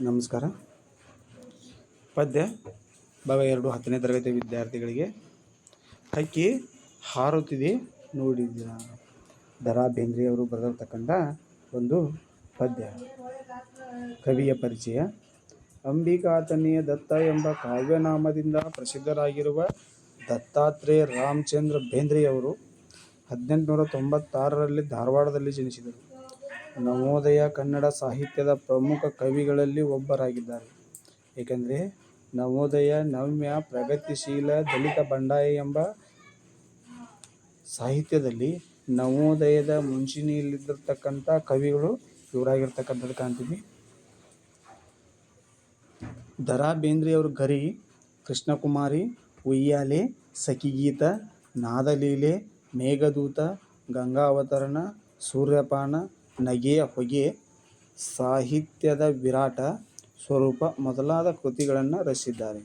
ನಮಸ್ಕಾರ. ಪದ್ಯ, ಭಾಗ ಎರಡು, ಹತ್ತನೇ ತರಗತಿ ವಿದ್ಯಾರ್ಥಿಗಳಿಗೆ. ಹಕ್ಕಿ ಹಾರುತ್ತಿದೆ ನೋಡಿದ್ದೀರ ದರಾ ಬೇಂದ್ರೆಯವರು ಬರೆದಿರ್ತಕ್ಕಂಥ ಒಂದು ಪದ್ಯ. ಕವಿಯ ಪರಿಚಯ. ಅಂಬಿಕಾತನೆಯ ದತ್ತ ಎಂಬ ಕಾವ್ಯನಾಮದಿಂದ ಪ್ರಸಿದ್ಧರಾಗಿರುವ ದತ್ತಾತ್ರೇಯ ರಾಮಚಂದ್ರ ಬೇಂದ್ರೆಯವರು ಹದಿನೆಂಟುನೂರ ತೊಂಬತ್ತಾರರಲ್ಲಿ ಧಾರವಾಡದಲ್ಲಿ ಜನಿಸಿದರು. ನವೋದಯ ಕನ್ನಡ ಸಾಹಿತ್ಯದ ಪ್ರಮುಖ ಕವಿಗಳಲ್ಲಿ ಒಬ್ಬರಾಗಿದ್ದಾರೆ. ಏಕೆಂದರೆ ನವೋದಯ ನವ್ಯ, ಪ್ರಗತಿಶೀಲ, ದಲಿತ ಬಂಡಾಯ ಎಂಬ ಸಾಹಿತ್ಯದಲ್ಲಿ ನವೋದಯದ ಮುಂಚೂಣಿಯಲ್ಲಿದ್ದಿರ್ತಕ್ಕಂಥ ಕವಿಗಳು ಇವರಾಗಿರ್ತಕ್ಕಂಥದ್ದು ಕಾಣ್ತೀವಿ. ದರಾ ಬೇಂದ್ರೆಯವರು ಗರಿ, ಕೃಷ್ಣಕುಮಾರಿ, ಉಯ್ಯಾಲೆ, ಸಖಿಗೀತ, ನಾದಲೀಲೆ, ಮೇಘದೂತ, ಗಂಗಾವತರಣ, ಸೂರ್ಯಪಾನ ನಗೆಯ ಹೊಗೆ ಸಾಹಿತ್ಯದ ವಿರಾಟ ಸ್ವರೂಪ ಮೊದಲಾದ ಕೃತಿಗಳನ್ನು ರಚಿಸಿದ್ದಾರೆ.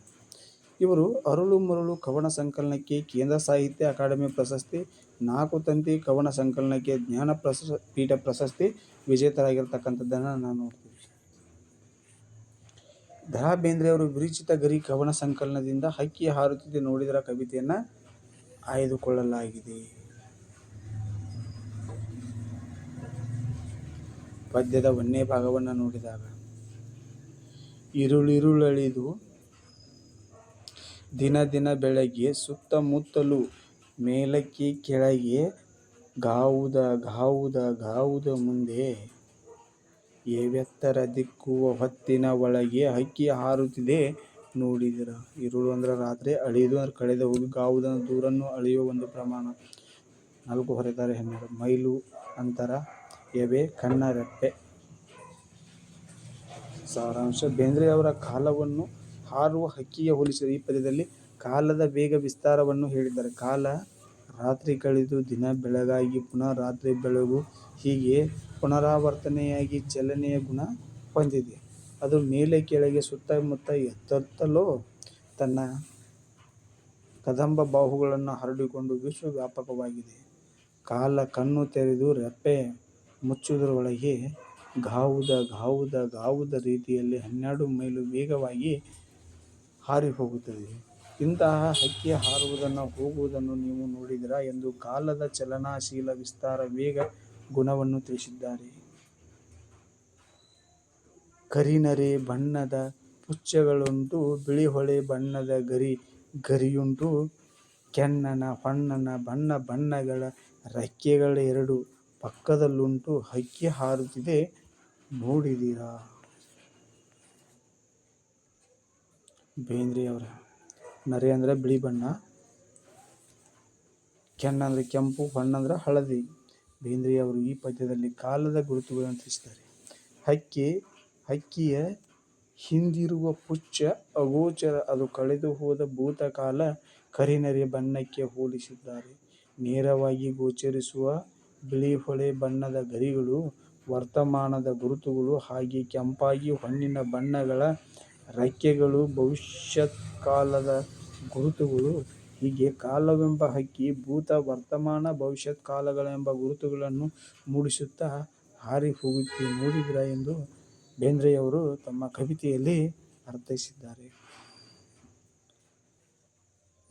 ಇವರು ಅರುಳು ಮರುಳು ಕವನ ಸಂಕಲನಕ್ಕೆ ಕೇಂದ್ರ ಸಾಹಿತ್ಯ ಅಕಾಡೆಮಿ ಪ್ರಶಸ್ತಿ, ನಾಲ್ಕು ತಂತಿ ಕವನ ಸಂಕಲನಕ್ಕೆ ಜ್ಞಾನ ಪ್ರಶ ಪೀಠ ಪ್ರಶಸ್ತಿ ವಿಜೇತರಾಗಿರ್ತಕ್ಕಂಥದ್ದನ್ನು ನಾನು ನೋಡ್ತೀವಿ ದರಾ ಬೇಂದ್ರೆಯವರು ವಿರಿಚಿತ ಗರಿ ಕವನ ಸಂಕಲನದಿಂದ ಹಕ್ಕಿ ಹಾರುತ್ತಿದೆ ನೋಡಿದರ ಕವಿತೆಯನ್ನು ಆಯ್ದುಕೊಳ್ಳಲಾಗಿದೆ. ಪದ್ಯದ ಒಂದೇ ಭಾಗವನ್ನು ನೋಡಿದಾಗ. ಇರುಳಿರುಳಳಿದು ದಿನ ದಿನ ಬೆಳಗ್ಗೆ ಸುತ್ತಮುತ್ತಲು ಮೇಲಕ್ಕೆ ಕೆಳಗೆ ಗಾವುದ ಗಾವುದ ಗಾವುದ ಮುಂದೆ ಎವೆತ್ತರ ದಿಕ್ಕುವ ಹೊತ್ತಿನ ಒಳಗೆ ಹಕ್ಕಿ ಹಾರುತ್ತಿದೆ ನೋಡಿದಿರ. ಇರುಳು ಅಂದ್ರೆ ರಾತ್ರಿ ಅಳಿದು ಅಂದ್ರೆ ಕಳೆದು ಹೋಗಿ ಗಾವುದ ದೂರನ್ನು ಅಳೆಯುವ ಒಂದು ಪ್ರಮಾಣ. ನಾಲ್ಕು ಹೊರೆತಾರೆ ಹೆಣ್ಣರು ಮೈಲು ಅಂತರ ಎವೆ ಕಣ್ಣರಪ್ಪೆ ಸಾರಾಂಶ ಸಾರಾಂಶ ಬೇಂದ್ರೆಯವರ ಕಾಲವನ್ನು ಹಾರುವ ಹಕ್ಕಿಗೆ ಹೋಲಿಸಿದ ಈ ಪದ್ಯದಲ್ಲಿ ಕಾಲದ ವೇಗ ವಿಸ್ತಾರವನ್ನು ಹೇಳಿದ್ದಾರೆ. ಕಾಲ, ರಾತ್ರಿ ಕಳೆದು, ದಿನ ಬೆಳಗಾಗಿ, ಪುನಃ ರಾತ್ರಿ ಬೆಳಗು, ಹೀಗೆ ಪುನರಾವರ್ತನೆಯಾಗಿ ಚಲನೆಯ ಗುಣ ಹೊಂದಿದೆ. ಅದು ಮೇಲೆ ಕೆಳಗೆ ಸುತ್ತಮುತ್ತ ಎತ್ತಲೋ ತನ್ನ ಕದಂಬ ಬಾಹುಗಳನ್ನು ಹರಡಿಕೊಂಡು ವಿಶ್ವವ್ಯಾಪಕವಾಗಿದೆ. ಕಾಲ ಕಣ್ಣು ತೆರೆದು, ರೆಪ್ಪೆ ಮುಚ್ಚುವುದರೊಳಗೆ ಗಾವುದ ಗಾವುದ ಗಾವುದ ರೀತಿಯಲ್ಲಿ ಹನ್ನೆರಡು ಮೈಲು ವೇಗವಾಗಿ ಹಾರಿ ಹೋಗುತ್ತದೆ ಇಂತಹ ಹಕ್ಕಿ ಹಾರುವುದನ್ನು, ಹೋಗುವುದನ್ನು ನೀವು ನೋಡಿದಿರಾ ಎಂದು ಕಾಲದ ಚಲನಶೀಲ ವಿಸ್ತಾರ ವೇಗ ಗುಣವನ್ನು ತಿಳಿಸಿದ್ದಾರೆ. ಕರಿನರೆ ಬಣ್ಣದ ಪುಚ್ಚಗಳುಂಟು, ಬಿಳಿಹೊಳೆ ಬಣ್ಣದ ಗರಿ, ಗರಿಯುಂಟು, ಕೆನ್ನನ ಫಣ್ಣನ ಬಣ್ಣ ಬಣ್ಣಗಳ ರೆಕ್ಕೆಗಳೆರಡು ಪಕ್ಕದಲ್ಲುಂಟು ಹಕ್ಕಿ ಹಾರುತ್ತಿದೆ, ನೋಡಿದಿರಾ? ಬೇಂದ್ರೆಯವರ ನರೆ ಅಂದರೆ ಬಿಳಿ ಬಣ್ಣ ಕೆನ್ನಂದರೆ ಕೆಂಪು ಬಣ್ಣಂದ್ರೆ ಹಳದಿ. ಬೇಂದ್ರೆಯವರು ಈ ಪದ್ಯದಲ್ಲಿ ಕಾಲದ ಗುರುತುಗಳನ್ನು ತಿಳಿಸಿದ್ದಾರೆ. ಹಕ್ಕಿ, ಹಕ್ಕಿಯ ಹಿಂದಿರುವ ಪುಚ್ಚ, ಅಗೋಚರ, ಅದು ಕಳೆದು ಹೋದ ಭೂತಕಾಲ ಕರಿನರೆ ಬಣ್ಣಕ್ಕೆ ಹೋಲಿಸಿದ್ದಾರೆ. ನೇರವಾಗಿ ಗೋಚರಿಸುವ ಬಿಳಿಹೊಳೆ ಬಣ್ಣದ ಗರಿಗಳು, ವರ್ತಮಾನದ ಗುರುತುಗಳು ಹಾಗೆ ಕೆಂಪಾಗಿ ಹೊನ್ನಿನ ಬಣ್ಣಗಳ ರೆಕ್ಕೆಗಳು, ಭವಿಷ್ಯತ್ಕಾಲದ ಗುರುತುಗಳು. ಹೀಗೆ ಕಾಲವೆಂಬ ಹಕ್ಕಿ ಭೂತ ವರ್ತಮಾನ ಭವಿಷ್ಯತ್ ಕಾಲಗಳೆಂಬ ಗುರುತುಗಳನ್ನು ಮೂಡಿಸುತ್ತಾ ಹಾರಿ ಹೋಗುತ್ತಿ ಮೂಡಿದಿರ ಎಂದು ಬೇಂದ್ರೆಯವರು ತಮ್ಮ ಕವಿತೆಯಲ್ಲಿ ಅರ್ಥೈಸಿದ್ದಾರೆ.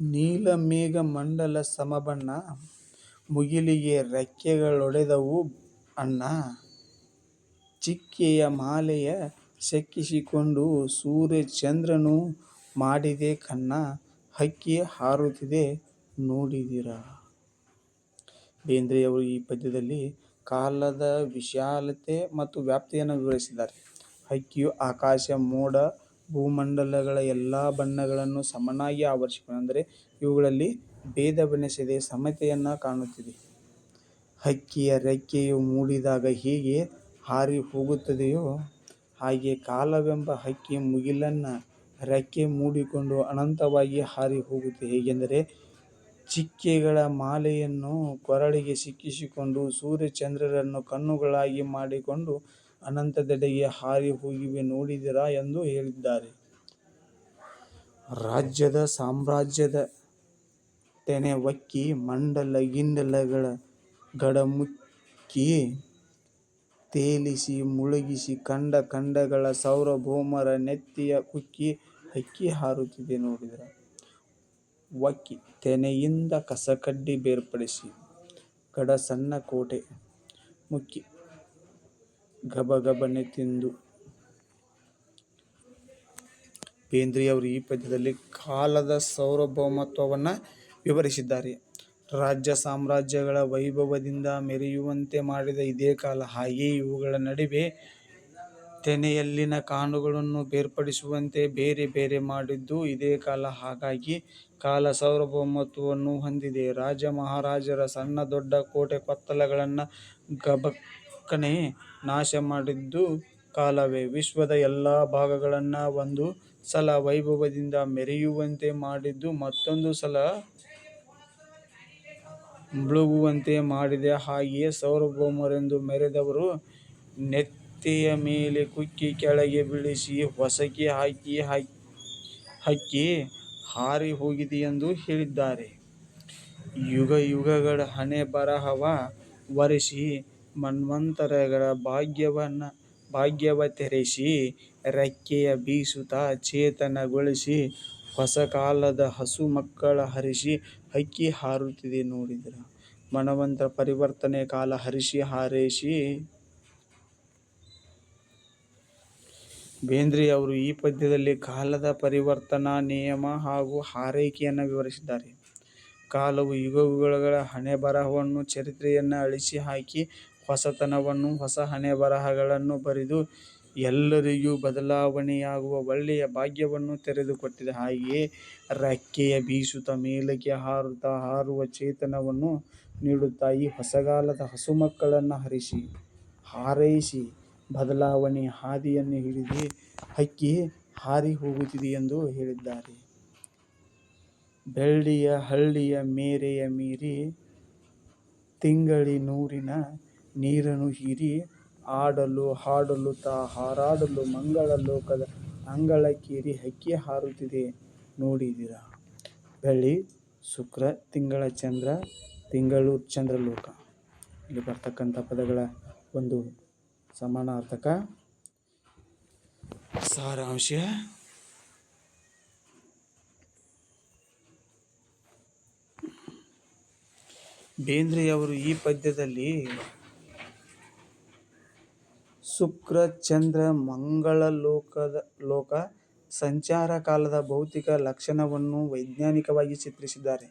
ನೀಲಮೇಘ ಮಂಡಲ ಸಮಬಣ್ಣ ಮುಗಿಲಿಗೆ ರೆಕ್ಕೆಗಳೊಡೆದವು. ಅಣ್ಣ ಚಿಕ್ಕೆಯ ಮಾಲೆಯ ಸೆಕ್ಕಿಸಿಕೊಂಡು ಸೂರ್ಯ ಚಂದ್ರನು ಮಾಡಿದೆ ಕನ್ನ ಹಕ್ಕಿ ಹಾರುತ್ತಿದೆ ನೋಡಿದಿರಾ? ಬೇಂದ್ರೆಯವರು ಈ ಪದ್ಯದಲ್ಲಿ ಕಾಲದ ವಿಶಾಲತೆ ಮತ್ತು ವ್ಯಾಪ್ತಿಯನ್ನು ವಿವರಿಸಿದ್ದಾರೆ. ಹಕ್ಕಿಯು ಆಕಾಶ, ಮೋಡ, ಭೂಮಂಡಲಗಳ ಎಲ್ಲ ಬಣ್ಣಗಳನ್ನು ಸಮನಾಗಿ ಆವರಿಸಿಕೊಂಡು ಅಂದರೆ ಇವುಗಳಲ್ಲಿ ಭೇದವೆನಿಸದೆ ಸಮತೆಯನ್ನು ಕಾಣುತ್ತಿದೆ. ಹಕ್ಕಿಯ ರೆಕ್ಕೆಯು ಮೂಡಿದಾಗ ಹೇಗೆ ಹಾರಿ ಹೋಗುತ್ತದೆಯೋ ಹಾಗೆ ಕಾಲವೆಂಬ ಹಕ್ಕಿ ಮುಗಿಲನ್ನು ರೆಕ್ಕೆ ಮೂಡಿಕೊಂಡು ಅನಂತವಾಗಿ ಹಾರಿ ಹೋಗುತ್ತೆ. ಹೇಗೆಂದರೆ ಚಿಕ್ಕೆಗಳ ಮಾಲೆಯನ್ನು ಕೊರಳಿಗೆ ಸಿಕ್ಕಿಸಿಕೊಂಡು ಸೂರ್ಯಚಂದ್ರರನ್ನು ಕಣ್ಣುಗಳಾಗಿ ಮಾಡಿಕೊಂಡು ಅನಂತದೆಡೆಗೆ ಹಾರಿ ಹೋಗಿವೆ ನೋಡಿದಿರಾ ಎಂದು ಹೇಳಿದ್ದಾರೆ. ರಾಜ್ಯದ ಸಾಮ್ರಾಜ್ಯದ ತೆನೆ ಒಕ್ಕಿ ಮಂಡಲ ಗಿಂಡಲಗಳ ಗಡಮುಕ್ಕಿ ತೇಲಿಸಿ ಮುಳುಗಿಸಿ ಕಂಡ ಖಂಡಗಳ ಸಾರ್ವಭೌಮರ ನೆತ್ತಿಯ ಕುಕ್ಕಿ ಹಕ್ಕಿ ಹಾರುತ್ತಿದೆ ನೋಡಿದ್ರೆ. ಒಕ್ಕಿ ತೆನೆಯಿಂದ ಕಸಕಡ್ಡಿ ಬೇರ್ಪಡಿಸಿ ಗಡ ಸಣ್ಣ ಕೋಟೆ ಮುಕ್ಕಿ ಗಬಗಬನೆ ತಿಂದು. ಬೇಂದ್ರೆಯವರು ಈ ಪದ್ಯದಲ್ಲಿ ಕಾಲದ ಸಾರ್ವಭೌಮತ್ವವನ್ನು ವಿವರಿಸಿದ್ದಾರೆ. ರಾಜ್ಯ ಸಾಮ್ರಾಜ್ಯಗಳ ವೈಭವದಿಂದ ಮೆರೆಯುವಂತೆ ಮಾಡಿದ ಇದೇ ಕಾಲ. ಹಾಗೆಯೇ ಇವುಗಳ ನಡುವೆ ತೆನೆಯಲ್ಲಿನ ಕಾಂಡಗಳನ್ನು ಬೇರ್ಪಡಿಸುವಂತೆ ಬೇರೆ ಬೇರೆ ಮಾಡಿದ್ದು ಇದೇ ಕಾಲ. ಹಾಗಾಗಿ ಕಾಲ ಸಾರ್ವಭೌಮತ್ವವನ್ನು ಹೊಂದಿದೆ. ರಾಜ ಮಹಾರಾಜರ ಸಣ್ಣ ದೊಡ್ಡ ಕೋಟೆ ಕೊತ್ತಲಗಳನ್ನು ಗಬಕ್ಕನೆ ನಾಶ ಮಾಡಿದ್ದು ಕಾಲವೇ. ವಿಶ್ವದ ಎಲ್ಲ ಭಾಗಗಳನ್ನು ಒಂದು ಸಲ ವೈಭವದಿಂದ ಮೆರೆಯುವಂತೆ ಮಾಡಿದ್ದು ಮತ್ತೊಂದು ಸಲ ಮುಳುಗುವಂತೆ ಮಾಡಿದೆ. ಹಾಗೆಯೇ ಸಾರ್ವಭೌಮರೆಂದು ಮೆರೆದವರು ನೆತ್ತಿಯ ಮೇಲೆ ಕುಕ್ಕಿ ಕೆಳಗೆ ಬೀಳಿಸಿ ಹೊಸಕಿ ಹಾಕಿ ಹಕ್ಕಿ ಎಂದು ಹೇಳಿದ್ದಾರೆ. ಯುಗ ಯುಗಗಳ ಹಣೆ ಬರಹವ ವರಿಸಿ ಮನ್ವಂತರಗಳ ಭಾಗ್ಯವನ್ನು, ಭಾಗ್ಯವ ತೆರೆಸಿ ರೆಕ್ಕೆಯ ಬೀಸುತ್ತಾ ಚೇತನಗೊಳಿಸಿ ಹೊಸಕಾಲದ ಹಸುಮಕ್ಕಳ ಹರಿಸಿ ಹಕ್ಕಿ ಹಾರುತ್ತಿದೆ ನೋಡಿದ್ರ ಮನವಂತರ ಪರಿವರ್ತನೆ ಕಾಲ ಹರಿಸಿ ಹಾರೈಸಿ. ಬೇಂದ್ರೆಯವರು ಈ ಪದ್ಯದಲ್ಲಿ ಕಾಲದ ಪರಿವರ್ತನಾ ನಿಯಮ ಹಾಗೂ ಹಾರೈಕೆಯನ್ನು ವಿವರಿಸಿದ್ದಾರೆ. ಕಾಲವು ಯುಗಗಳ ಹಣೆ ಬರಹವನ್ನು ಚರಿತ್ರೆಯನ್ನು ಅಳಿಸಿ ಹಾಕಿ ಹೊಸತನವನ್ನು ಹೊಸ ಹಣೆ ಬರಹಗಳನ್ನು ಬರೆದು ಎಲ್ಲರಿಗೂ ಬದಲಾವಣೆಯಾಗುವ ಒಳ್ಳೆಯ ಭಾಗ್ಯವನ್ನು ತೆರೆದುಕೊಟ್ಟಿದೆ. ಹಾಗೆಯೇ ರೆಕ್ಕೆಯ ಬೀಸುತ ಮೇಲಕ್ಕೆ ಹಾರುತ್ತಾ ಹಾರುವ ಚೇತನವನ್ನು ನೀಡುತ್ತಾ ಈ ಹೊಸಗಾಲದ ಹಸು ಮಕ್ಕಳನ್ನು ಹರಿಸಿ, ಹಾರೈಸಿ ಬದಲಾವಣೆಯ ಹಾದಿಯನ್ನು ಹಿಡಿದು ಹಕ್ಕಿ ಹಾರಿ ಹೋಗುತ್ತಿದೆ ಎಂದು ಹೇಳಿದ್ದಾರೆ. ಬೆಳ್ಳಿಯ ಹಳ್ಳಿಯ ಮೇರೆಯ ಮೀರಿ ತಿಂಗಳಿನೂರಿನ ನೀರನ್ನು ಹೀರಿ ಆಡಲು ಹಾಡಲು ತಾ ಹಾರಾಡಲು ಮಂಗಳ ಲೋಕದ ಅಂಗಳಕ್ಕೇರಿ ಹಕ್ಕಿ ಹಾರುತ್ತಿದೆ ನೋಡಿದಿರ. ಬೆಳ್ಳಿ, ಶುಕ್ರ, ತಿಂಗಳ ಚಂದ್ರ, ತಿಂಗಳು ಚಂದ್ರಲೋಕ. ಇಲ್ಲಿ ಬರ್ತಕ್ಕಂಥ ಪದಗಳ ಒಂದು ಸಮಾನಾರ್ಥಕ ಸಾರಾಂಶ. ಬೇಂದ್ರೆಯವರು ಈ ಪದ್ಯದಲ್ಲಿ ಶುಕ್ರ, ಚಂದ್ರ, ಮಂಗಳ ಲೋಕ, ಸಂಚಾರ ಕಾಲದ ಭೌತಿಕ ಲಕ್ಷಣವನ್ನು ವೈಜ್ಞಾನಿಕವಾಗಿ ಚಿತ್ರಿಸಿದ್ದಾರೆ.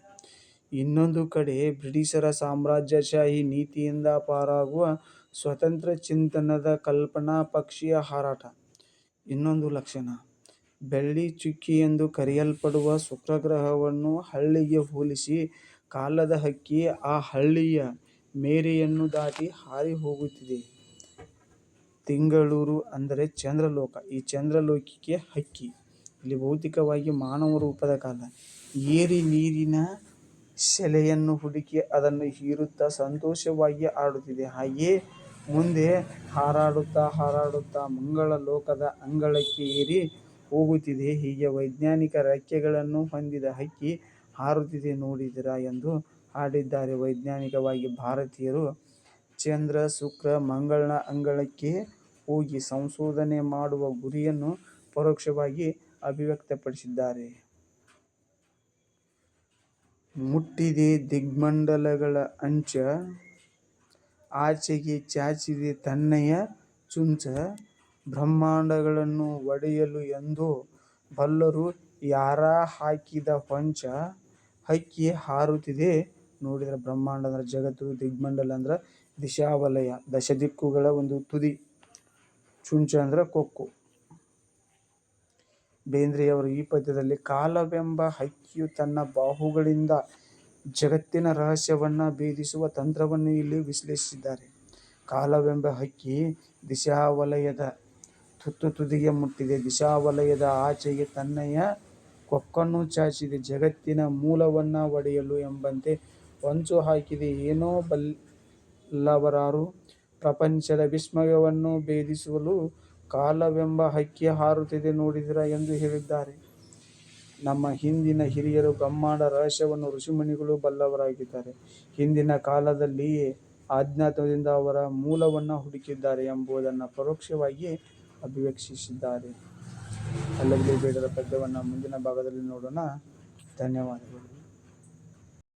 ಇನ್ನೊಂದು ಕಡೆ ಬ್ರಿಟಿಷರ ಸಾಮ್ರಾಜ್ಯಶಾಹಿ ನೀತಿಯಿಂದ ಪಾರಾಗುವ ಸ್ವತಂತ್ರ ಚಿಂತನದ ಕಲ್ಪನಾ ಪಕ್ಷಿಯ ಹಾರಾಟ ಇನ್ನೊಂದು ಲಕ್ಷಣ. ಬೆಳ್ಳಿ ಚುಕ್ಕಿ ಎಂದು ಕರೆಯಲ್ಪಡುವ ಶುಕ್ರಗ್ರಹವನ್ನು ಹಳ್ಳಿಗೆ ಹೋಲಿಸಿ ಕಾಲದ ಹಕ್ಕಿ ಆ ಹಳ್ಳಿಯ ಮೇರೆಯನ್ನು ದಾಟಿ ಹಾರಿಹೋಗುತ್ತಿದೆ. ತಿಂಗಳೂರು ಅಂದರೆ ಚಂದ್ರಲೋಕ. ಈ ಚಂದ್ರಲೋಕಕ್ಕೆ ಹಕ್ಕಿ ಇಲ್ಲಿ ಭೌತಿಕವಾಗಿ ಮಾನವ ರೂಪದ ಕಾಲ ಏರಿ ನೀರಿನ ಸೆಲೆಯನ್ನು ಹುಡುಕಿ ಅದನ್ನು ಹೀರುತ್ತಾ ಸಂತೋಷವಾಗಿ ಆಡುತ್ತಿದೆ. ಹಾಗೆಯೇ ಮುಂದೆ ಹಾರಾಡುತ್ತಾ ಹಾರಾಡುತ್ತಾ ಮಂಗಳ ಲೋಕದ ಅಂಗಳಕ್ಕೆ ಏರಿ ಹೋಗುತ್ತಿದೆ. ಹೀಗೆ ವೈಜ್ಞಾನಿಕ ರೆಕ್ಕೆಗಳನ್ನು ಹೊಂದಿದ ಹಕ್ಕಿ ಹಾರುತ್ತಿದೆ ನೋಡಿದಿರ ಎಂದು ಹಾಡಿದ್ದಾರೆ. ವೈಜ್ಞಾನಿಕವಾಗಿ ಭಾರತೀಯರು ಚಂದ್ರ, ಶುಕ್ರ, ಮಂಗಳನ ಅಂಗಳಕ್ಕೆ ಹೋಗಿ ಸಂಶೋಧನೆ ಮಾಡುವ ಗುರಿಯನ್ನು ಪರೋಕ್ಷವಾಗಿ ಅಭಿವ್ಯಕ್ತಪಡಿಸಿದ್ದಾರೆ. ಮುಟ್ಟಿದೆ ದಿಗ್ಮಂಡಲಗಳ ಅಂಚ, ಆಚೆಗೆ ಚಾಚಿದೆ ತನ್ನಯ ಚುಂಚ, ಬ್ರಹ್ಮಾಂಡಗಳನ್ನು ಒಡೆಯಲು ಎಂದು ಬಲ್ಲರು ಯಾರ ಹಾಕಿದ ಹೊಂಚ, ಹಕ್ಕಿ ಹಾರುತ್ತಿದೆ ನೋಡಿದರ ಬ್ರಹ್ಮಾಂಡ ಅಂದ್ರೆ ಜಗತ್ತು, ದಿಗ್ಮಂಡಲ ಅಂದ್ರೆ ದಿಶಾವಲಯ, ದಶದಿಕ್ಕುಗಳ ಒಂದು ತುದಿ, ಚುಂಚ ಅಂದ್ರೆ ಕೊಕ್ಕು. ಬೇಂದ್ರೆಯವರು ಈ ಪದ್ಯದಲ್ಲಿ ಕಾಲವೆಂಬ ಹಕ್ಕಿಯು ತನ್ನ ಬಾಹುಗಳಿಂದ ಜಗತ್ತಿನ ರಹಸ್ಯವನ್ನು ಭೇದಿಸುವ ತಂತ್ರವನ್ನು ಇಲ್ಲಿ ವಿಶ್ಲೇಷಿಸಿದ್ದಾರೆ. ಕಾಲವೆಂಬ ಹಕ್ಕಿ ದಿಶಾವಲಯದ ತುತ್ತು ತುದಿಗೆ ಮುಟ್ಟಿದೆ. ದಿಶಾವಲಯದ ಆಚೆಗೆ ತನ್ನಯ ಕೊಕ್ಕನ್ನು ಚಾಚಿದೆ. ಜಗತ್ತಿನ ಮೂಲವನ್ನು ಒಡೆಯಲು ಎಂಬಂತೆ ಹೊಂಚು ಹಾಕಿದೆ. ಏನೋ ಬಲ್ಲವರಾರು ಪ್ರಪಂಚದ ವಿಸ್ಮಯವನ್ನು ಭೇದಿಸಲು ಕಾಲವೆಂಬ ಹಕ್ಕಿ ಹಾರುತ್ತಿದೆ ನೋಡಿದಿರ ಎಂದು ಹೇಳಿದ್ದಾರೆ. ನಮ್ಮ ಹಿಂದಿನ ಹಿರಿಯರು ಬ್ರಹ್ಮಾಂಡ ರಹಸ್ಯವನ್ನು ಋಷಿಮುನಿಗಳು ಬಲ್ಲವರಾಗಿದ್ದಾರೆ. ಹಿಂದಿನ ಕಾಲದಲ್ಲಿಯೇ ಅಜ್ಞಾತದಿಂದ ಅವರ ಮೂಲವನ್ನು ಹುಡುಕಿದ್ದಾರೆ ಎಂಬುದನ್ನು ಪರೋಕ್ಷವಾಗಿ ಅಭಿವ್ಯಕ್ತಿಸಿದ್ದಾರೆ. ಅಲ್ಲಲ್ಲಿ ಬೇಡರ ಪದ್ಯವನ್ನು ಮುಂದಿನ ಭಾಗದಲ್ಲಿ ನೋಡೋಣ. ಧನ್ಯವಾದಗಳು.